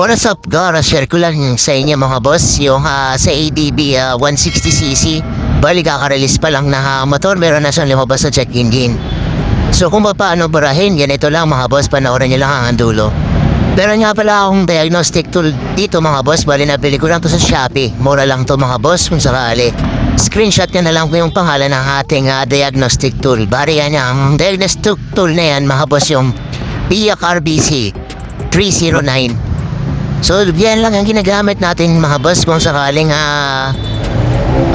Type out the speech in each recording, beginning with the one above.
What's up, Gara? Share ko lang sa inyo mga boss yung ah, sa ADB ah, 160cc. Bali kaka-release pa lang na ah, motor, meron na siyang lumabas sa check engine. So kung paano barahin, yan ito lang mga boss, panoorin nyo lang ang dulo. Pero nga pala akong diagnostic tool dito mga boss, bali nabili ko lang to sa Shopee. Mura lang to mga boss kung sakali. Screenshot nyo na lang po yung pangalan ng ating ah, diagnostic tool. Bari yan ang diagnostic tool na yan mga boss yung Biak RBC 309. So yan lang ang ginagamit natin mga boss kung sakaling ah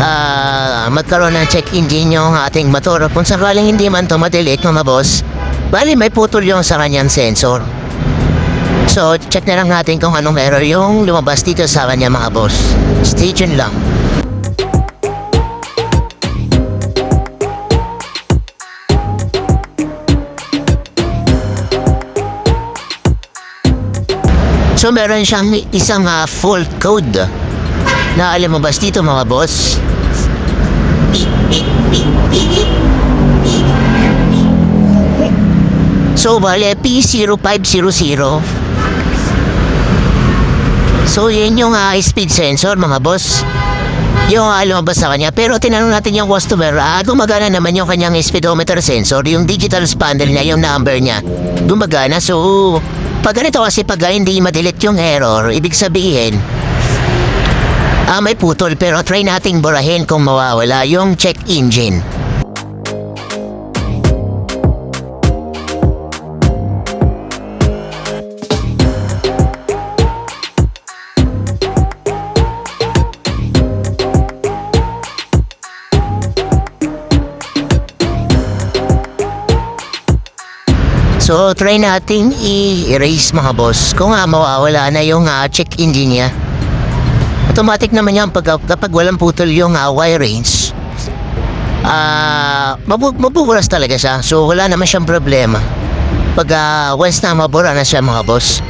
ah, magkaroon ng check engine yung ating motor. Kung sakaling hindi man to madilik mga boss, bali may putol yung sa kanyang sensor. So, check na lang natin kung anong error yung lumabas dito sa kanya mga boss. Stay tuned lang. So, meron siyang isang ah, full code na lumabas dito mga boss. So, bale, P0500. So, yun yung ah, speed sensor, mga boss. Yung uh, lumabas sa kanya. Pero tinanong natin yung customer, ah, gumagana naman yung kanyang speedometer sensor, yung digital spandel niya, yung number niya. Gumagana. So, pag ganito kasi pag hindi madelete yung error, ibig sabihin, ah, may putol. Pero try nating burahin kung mawawala yung check engine. So, try nating i-erase mga boss. Kung nga mawawala na yung ah, check engine niya. Automatic naman yan pag, kapag walang putol yung ah, wire range. Ah, mabu talaga siya. So, wala naman siyang problema. Pag ah, once na mabura na siya mga boss.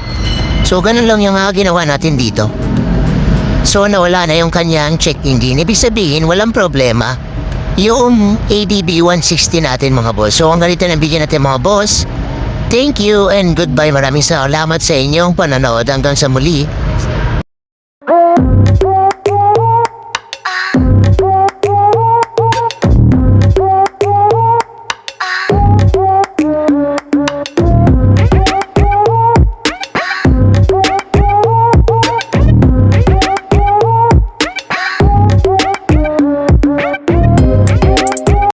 So, ganun lang yung ah, ginawa natin dito. So, nawala na yung kanyang check engine. Ibig sabihin, walang problema. Yung ADB 160 natin mga boss. So, ang ganito ng video natin mga boss. Thank you and goodbye. Maraming salamat sa inyong panonood. Hanggang sa muli.